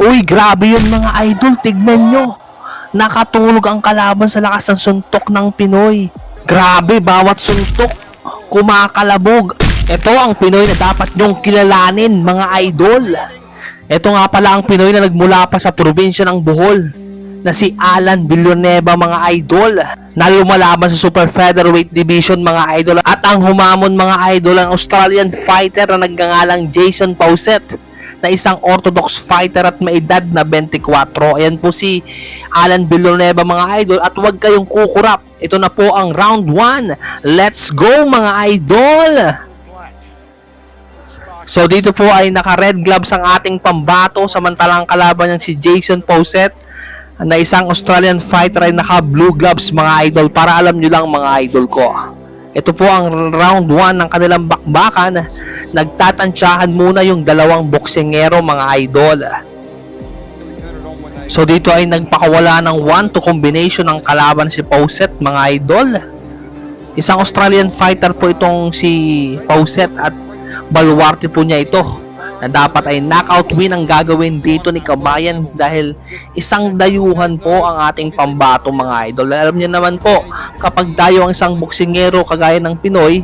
Uy, grabe yun mga idol. Tignan nyo. Nakatulog ang kalaban sa lakas ng suntok ng Pinoy. Grabe, bawat suntok, kumakalabog. Ito ang Pinoy na dapat nyong kilalanin, mga idol. Ito nga pala ang Pinoy na nagmula pa sa probinsya ng Bohol na si Alan Villanueva mga idol na lumalaban sa Super Featherweight Division mga idol at ang humamon mga idol ang Australian fighter na nagngangalang Jason Pauset na isang orthodox fighter at may edad na 24. Ayan po si Alan Villanueva mga idol at huwag kayong kukurap. Ito na po ang round 1. Let's go mga idol! So dito po ay naka-red gloves ang ating pambato samantalang kalaban niyang si Jason Pauset na isang Australian fighter ay naka-blue gloves mga idol para alam nyo lang mga idol ko. Ito po ang round 1 ng kanilang bakbakan. Nagtatansyahan muna yung dalawang boksingero mga idol. So dito ay nagpakawala ng 1 to combination ng kalaban si Pauset mga idol. Isang Australian fighter po itong si Pauset at baluarte po niya ito na dapat ay knockout win ang gagawin dito ni Kabayan dahil isang dayuhan po ang ating pambato mga idol. Alam niyo naman po, kapag tayo ang isang boksingero kagaya ng Pinoy,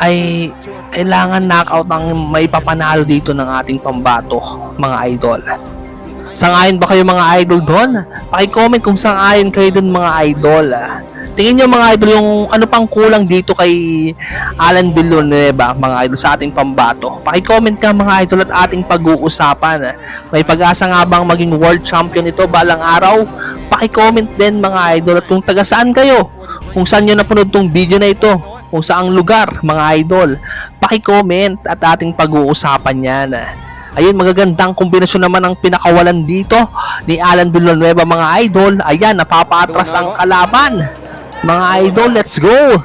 ay kailangan knockout ang may papanalo dito ng ating pambato mga idol. Sangayon ba kayo mga idol doon? Paki-comment kung sangayon kayo doon mga idol. Tingin nyo mga idol yung ano pang kulang dito kay Alan Villanueva mga idol sa ating pambato. Paki-comment ka mga idol at ating pag-uusapan. May pag-asa nga bang maging world champion ito balang araw? Paki-comment din mga idol at kung taga saan kayo? Kung saan nyo napanood tong video na ito? Kung saang lugar mga idol? Paki-comment at ating pag-uusapan yan. Ayun, magagandang kombinasyon naman ang pinakawalan dito ni Alan Villanueva mga idol. Ayan, napapatras ang kalaban. Mga idol, let's go!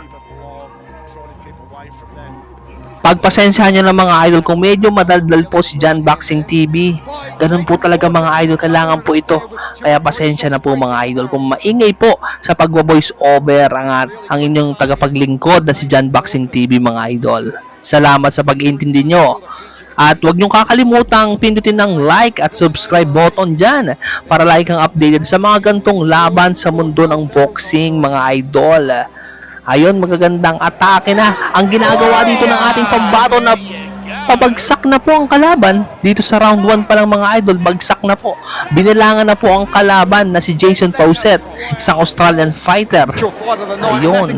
Pagpasensyahan nyo ng mga idol kung medyo madaldal po si John Boxing TV. Ganun po talaga mga idol, kailangan po ito. Kaya pasensya na po mga idol kung maingay po sa pagwa-voice over ang, ang inyong tagapaglingkod na si John Boxing TV mga idol. Salamat sa pag-iintindi nyo. At huwag niyong kakalimutang pindutin ng like at subscribe button dyan para like kang updated sa mga gantong laban sa mundo ng boxing mga idol. Ayun, magagandang atake na ang ginagawa dito ng ating pambato na pabagsak na po ang kalaban. Dito sa round 1 pa lang mga idol, bagsak na po. Binilangan na po ang kalaban na si Jason Pauset, isang Australian fighter. Ayun.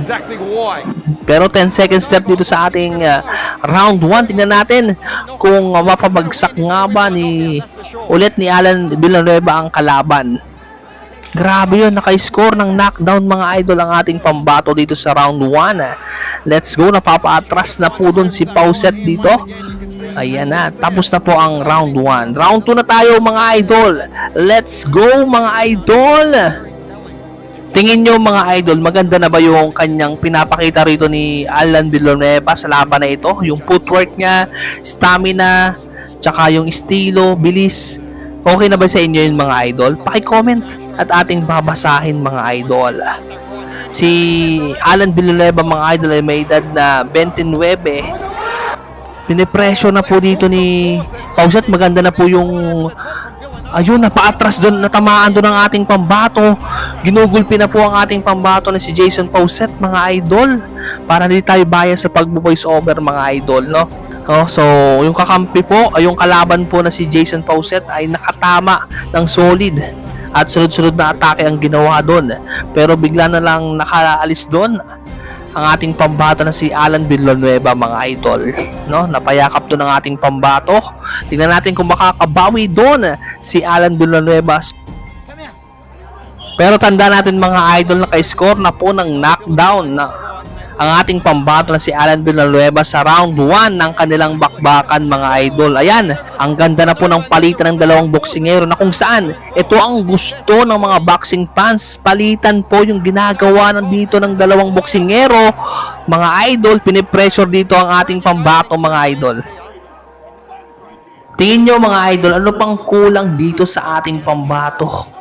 Pero 10 seconds left dito sa ating uh, round 1. Tingnan natin kung uh, mapabagsak nga ba ni ulit ni Alan Villanueva ang kalaban. Grabe yun, naka-score ng knockdown mga idol ang ating pambato dito sa round 1. Let's go, napapaatras na po dun si Pauset dito. Ayan na, tapos na po ang round 1. Round 2 na tayo mga idol. Let's go mga idol! Tingin nyo mga idol, maganda na ba yung kanyang pinapakita rito ni Alan Villanueva sa laban na ito? Yung footwork niya, stamina, tsaka yung estilo, bilis. Okay na ba sa inyo yun mga idol? Paki-comment at ating babasahin mga idol. Si Alan Villanueva mga idol ay may edad na 29. Pinipresyo na po dito ni Pauset. Maganda na po yung Ayun, napaatras doon, natamaan doon ang ating pambato. Ginugulpi na po ang ating pambato na si Jason Pauset, mga idol. Para hindi tayo bias sa pag-voice over, mga idol, no? Oh, so, yung kakampi po, yung kalaban po na si Jason Pauset ay nakatama ng solid at sunod-sunod na atake ang ginawa doon. Pero bigla na lang nakaalis doon ang ating pambato na si Alan Villanueva mga idol. No? Napayakap doon ang ating pambato. Tingnan natin kung makakabawi doon si Alan Villanueva. Pero tanda natin mga idol na kay-score na po ng knockdown na ang ating pambato na si Alan Villanueva sa round 1 ng kanilang bakbakan mga idol. Ayan, ang ganda na po ng palitan ng dalawang boksingero na kung saan ito ang gusto ng mga boxing fans. Palitan po yung ginagawa ng dito ng dalawang boksingero. Mga idol, pinipressure dito ang ating pambato mga idol. Tingin nyo mga idol, ano pang kulang dito sa ating pambato?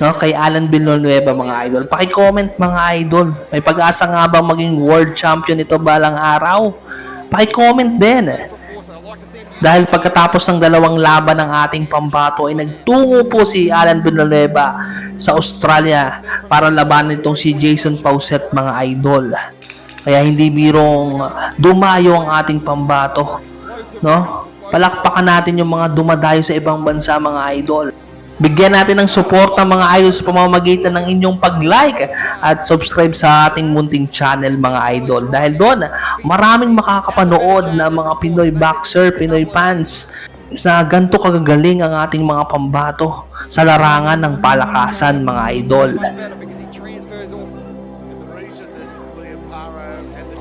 No, kay Alan Villanueva mga idol. Paki-comment mga idol. May pag-asa nga ba maging world champion ito balang araw? Paki-comment din. Dahil pagkatapos ng dalawang laban ng ating pambato ay nagtungo po si Alan Villanueva sa Australia para labanan itong si Jason Pauset mga idol. Kaya hindi birong dumayo ang ating pambato. No? Palakpakan natin yung mga dumadayo sa ibang bansa mga idol. Bigyan natin ng suporta mga idol sa pamamagitan ng inyong pag-like at subscribe sa ating munting channel mga idol. Dahil doon, maraming makakapanood na mga Pinoy boxer, Pinoy fans na ganito kagagaling ang ating mga pambato sa larangan ng palakasan mga idol.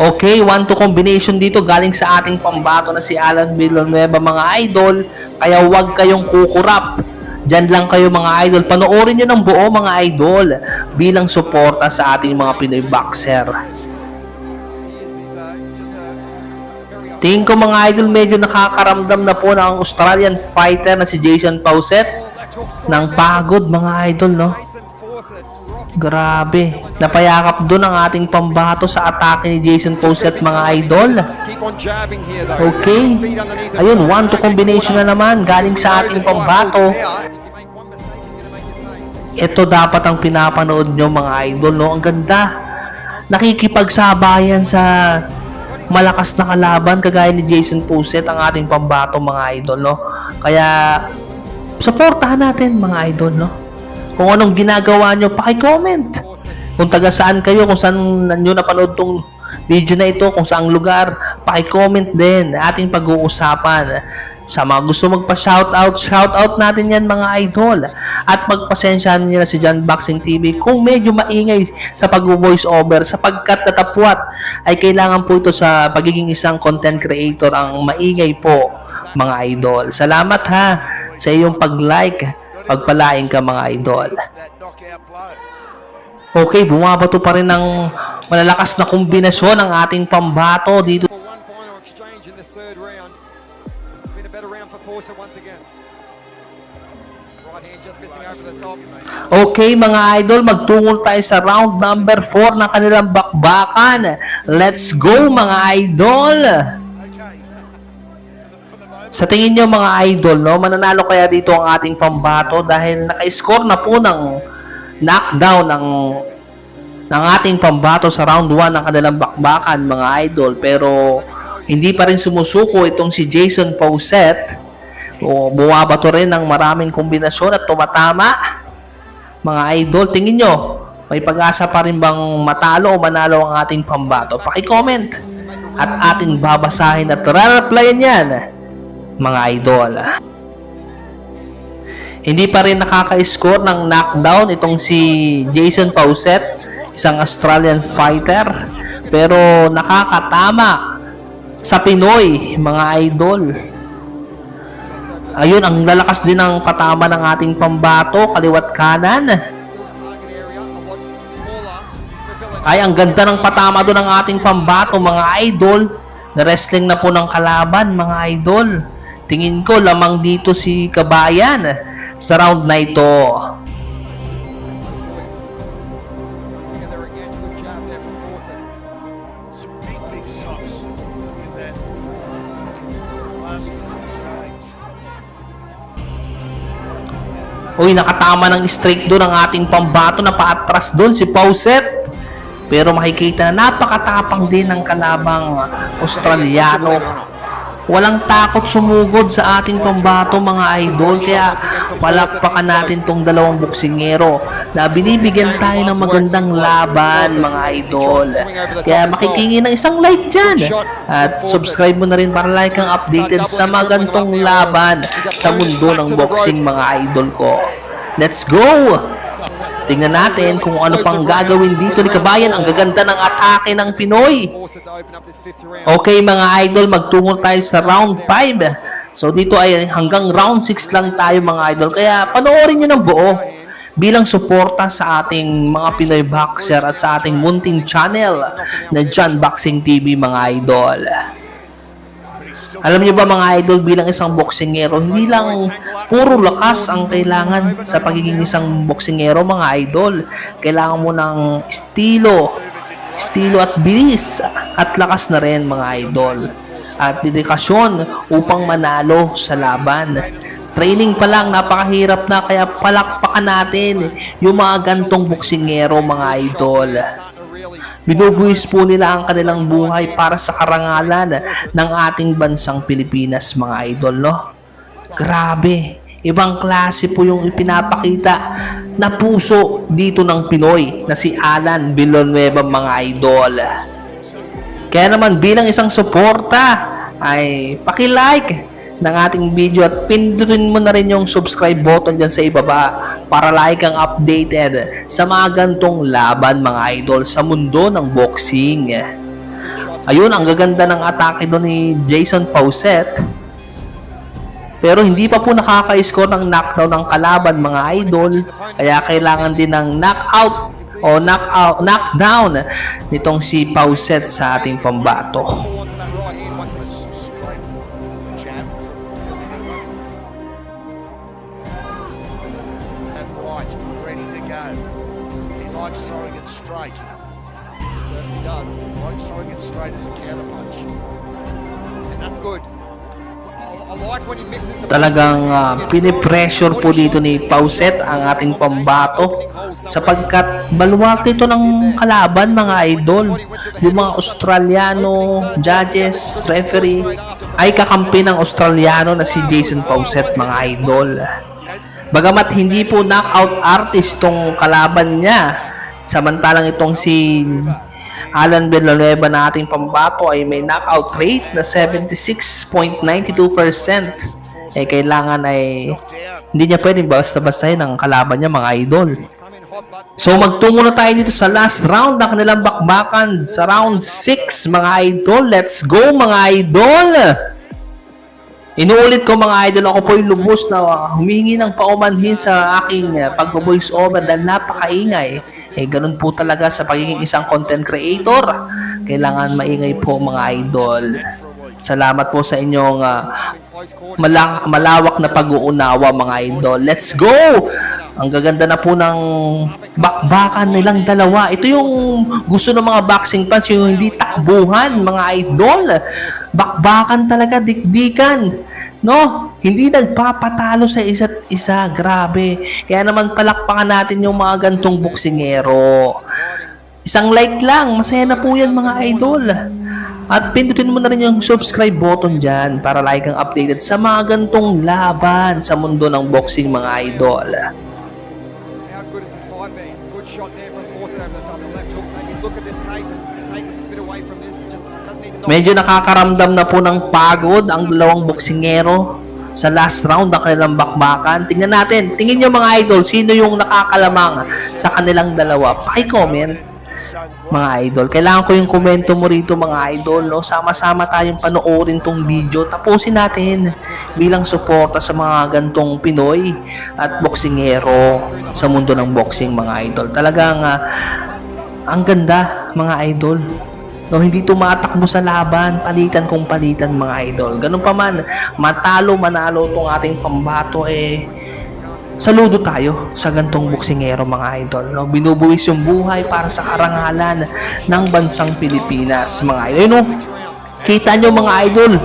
Okay, one to combination dito galing sa ating pambato na si Alan Villanueva mga idol. Kaya huwag kayong kukurap. Diyan lang kayo mga idol. Panoorin nyo ng buo mga idol bilang suporta sa ating mga Pinoy boxer. Tingin ko mga idol medyo nakakaramdam na po ng Australian fighter na si Jason Pauset ng pagod mga idol no. Grabe. Napayakap doon ang ating pambato sa atake ni Jason Pauset mga idol. Okay. Ayun, one to combination na naman galing sa ating pambato. Ito dapat ang pinapanood nyo mga idol, no? Ang ganda. Nakikipagsabayan sa malakas na kalaban kagaya ni Jason Puset ang ating pambato mga idol, no? Kaya, supportahan natin mga idol, no? Kung anong ginagawa nyo, paki-comment. Kung taga saan kayo, kung saan nyo napanood tong video na ito, kung saang lugar, paki-comment din ating pag-uusapan. Sa mga gusto magpa-shoutout, shoutout natin yan mga idol. At pagpasensyahan nyo na si John Boxing TV kung medyo maingay sa pag-voice over sapagkat natapwat ay kailangan po ito sa pagiging isang content creator ang maingay po mga idol. Salamat ha sa iyong pag-like, pagpalain ka mga idol. Okay, bumabato pa rin ng malalakas na kombinasyon ng ating pambato dito. Okay mga idol, magtungo tayo sa round number 4 ng kanilang bakbakan. Let's go mga idol! Sa tingin nyo mga idol, no, mananalo kaya dito ang ating pambato dahil naka-score na po ng knockdown ng ng ating pambato sa round 1 ng kanilang bakbakan mga idol. Pero hindi pa rin sumusuko itong si Jason Pauset o bumabato rin ng maraming kombinasyon at tumatama. Mga idol, tingin nyo, may pag-asa pa rin bang matalo o manalo ang ating pambato? Paki-comment at ating babasahin at re-replyan yan, mga idol. Hindi pa rin nakaka-score ng knockdown itong si Jason Pauset, isang Australian fighter, pero nakakatama sa Pinoy, mga idol. Ayun, ang lalakas din ng patama ng ating pambato, kaliwat kanan. Ay, ang ganda ng patama doon ng ating pambato, mga idol. Na wrestling na po ng kalaban, mga idol. Tingin ko, lamang dito si Kabayan sa round na ito. Uy, nakatama ng straight doon ang ating pambato na paatras doon si Pauset. Pero makikita na napakatapang din ng kalabang Australiano. Walang takot sumugod sa ating pambato mga idol. Kaya palakpakan natin tong dalawang boksingero na binibigyan tayo ng magandang laban mga idol. Kaya makikingi ng isang like dyan. At subscribe mo na rin para like kang updated sa mga gantong laban sa mundo ng boxing mga idol ko. Let's go! Tingnan natin kung ano pang gagawin dito ni Kabayan. Ang gaganda ng atake ng Pinoy. Okay mga idol, magtungo tayo sa round 5. So dito ay hanggang round 6 lang tayo mga idol. Kaya panoorin nyo ng buo bilang suporta sa ating mga Pinoy Boxer at sa ating munting channel na John Boxing TV mga idol. Alam niyo ba mga idol bilang isang boksingero, hindi lang puro lakas ang kailangan sa pagiging isang boksingero mga idol. Kailangan mo ng estilo, estilo at bilis at lakas na rin mga idol. at dedikasyon upang manalo sa laban. Training pa lang, napakahirap na kaya palakpakan natin yung mga gantong boksingero mga idol. Binubuwis po nila ang kanilang buhay para sa karangalan ng ating bansang Pilipinas mga idol, no? Grabe, ibang klase po yung ipinapakita na puso dito ng Pinoy na si Alan Villanueva mga idol. Kaya naman bilang isang suporta ay paki-like ng ating video at pindutin mo na rin yung subscribe button dyan sa ibaba para like ang updated sa mga gantong laban mga idol sa mundo ng boxing. Ayun, ang gaganda ng atake doon ni Jason Pauset. Pero hindi pa po nakaka-score ng knockdown ng kalaban mga idol. Kaya kailangan din ng knockout o knockout, knockdown nitong si Pauset sa ating pambato. Throwing it straight. Certainly does. Likes throwing it straight as a counterpunch. And that's good. Like Talagang uh, pinipressure po dito ni Pauset ang ating pambato sapagkat baluwag ito ng kalaban mga idol. Yung mga Australiano, judges, referee ay kakampi ng Australiano na si Jason Pauset mga idol. Bagamat hindi po knockout artist tong kalaban niya, samantalang itong si Alan Villanueva na ating pambato ay may knockout rate na 76.92%. Eh kailangan ay hindi niya pwedeng basta-bastahin ang kalaban niya mga idol. So magtungo na tayo dito sa last round ng kanilang bakbakan sa round 6 mga idol. Let's go mga idol! Inuulit ko mga idol, ako po yung lubos na humihingi ng paumanhin sa aking pag-voice over dahil napakaingay. Eh, ganun po talaga sa pagiging isang content creator. Kailangan maingay po mga idol. Salamat po sa inyong uh, malawak na pag-uunawa mga idol. Let's go! Ang gaganda na po ng bakbakan nilang dalawa. Ito yung gusto ng mga boxing fans, yung hindi takbuhan mga idol. Bakbakan talaga, dikdikan. No? Hindi nagpapatalo sa isa't isa. Grabe. Kaya naman palakpakan natin yung mga gantong boksingero. Isang like lang, masaya na po yan mga idol. At pindutin mo na rin yung subscribe button dyan para like ang updated sa mga gantong laban sa mundo ng boxing mga idol. Medyo nakakaramdam na po ng pagod ang dalawang boksingero sa last round ng kanilang bakbakan. Tingnan natin, tingin nyo mga idol, sino yung nakakalamang sa kanilang dalawa? Paki-comment mga idol. Kailangan ko yung komento mo rito mga idol, no? Sama-sama tayong panoorin tong video. Tapusin natin bilang suporta sa mga gantong Pinoy at boksingero sa mundo ng boxing mga idol. Talagang ah, ang ganda mga idol. No, hindi tumatakbo sa laban, palitan kung palitan mga idol. Ganun pa man, matalo manalo tong ating pambato eh Saludo tayo sa gantong boksingero mga idol. No? Binubuwis yung buhay para sa karangalan ng bansang Pilipinas mga idol. No? Kita nyo mga idol,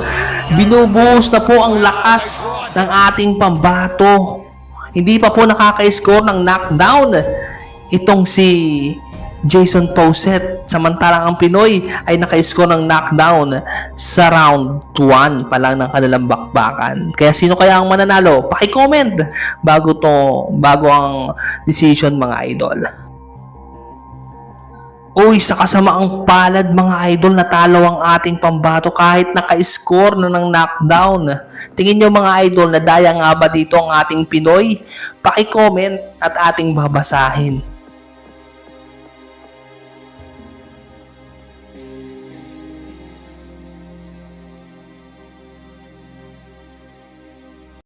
binubuhos na po ang lakas ng ating pambato. Hindi pa po nakaka-score ng knockdown itong si Jason Pauset. Samantalang ang Pinoy ay naka-score ng knockdown sa round 1 pa lang ng kanilang bakbakan. Kaya sino kaya ang mananalo? Paki-comment bago to bago ang decision mga idol. Uy, sa kasamaang palad mga idol, natalo ang ating pambato kahit naka-score na ng knockdown. Tingin nyo mga idol, nadaya nga ba dito ang ating Pinoy? Paki-comment at ating babasahin.